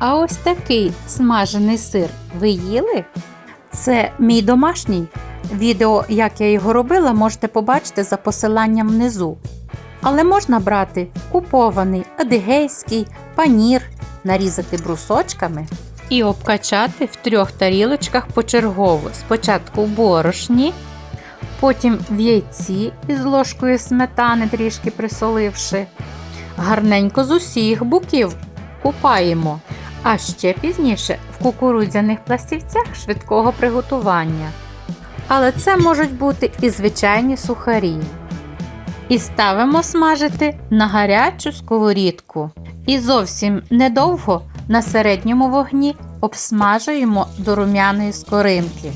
А ось такий смажений сир ви їли? Це мій домашній. Відео, як я його робила, можете побачити за посиланням внизу. Але можна брати купований, адигейський, панір, нарізати брусочками і обкачати в трьох тарілочках почергово. Спочатку в борошні, потім в яйці із ложкою сметани, трішки присоливши. Гарненько з усіх боків купаємо, а ще пізніше в кукурудзяних пластівцях швидкого приготування. Але це можуть бути і звичайні сухарі. І ставимо смажити на гарячу сковорідку. І зовсім недовго на середньому вогні обсмажуємо до рум'яної скоринки.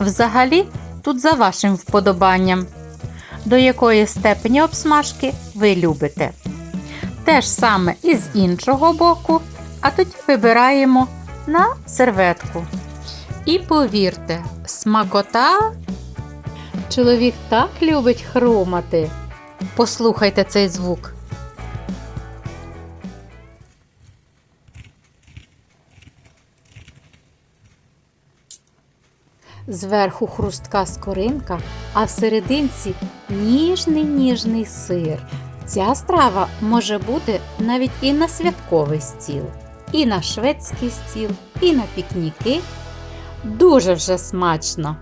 Взагалі, тут за вашим вподобанням, до якої степені обсмажки ви любите. Те ж саме і з іншого боку, а тоді вибираємо на серветку. І повірте, смакота. Чоловік так любить хрумати. Послухайте цей звук. Зверху хрустка скоринка, а всерединці ніжний ніжний сир. Ця страва може бути навіть і на святковий стіл, і на шведський стіл, і на пікніки. Дуже вже смачно.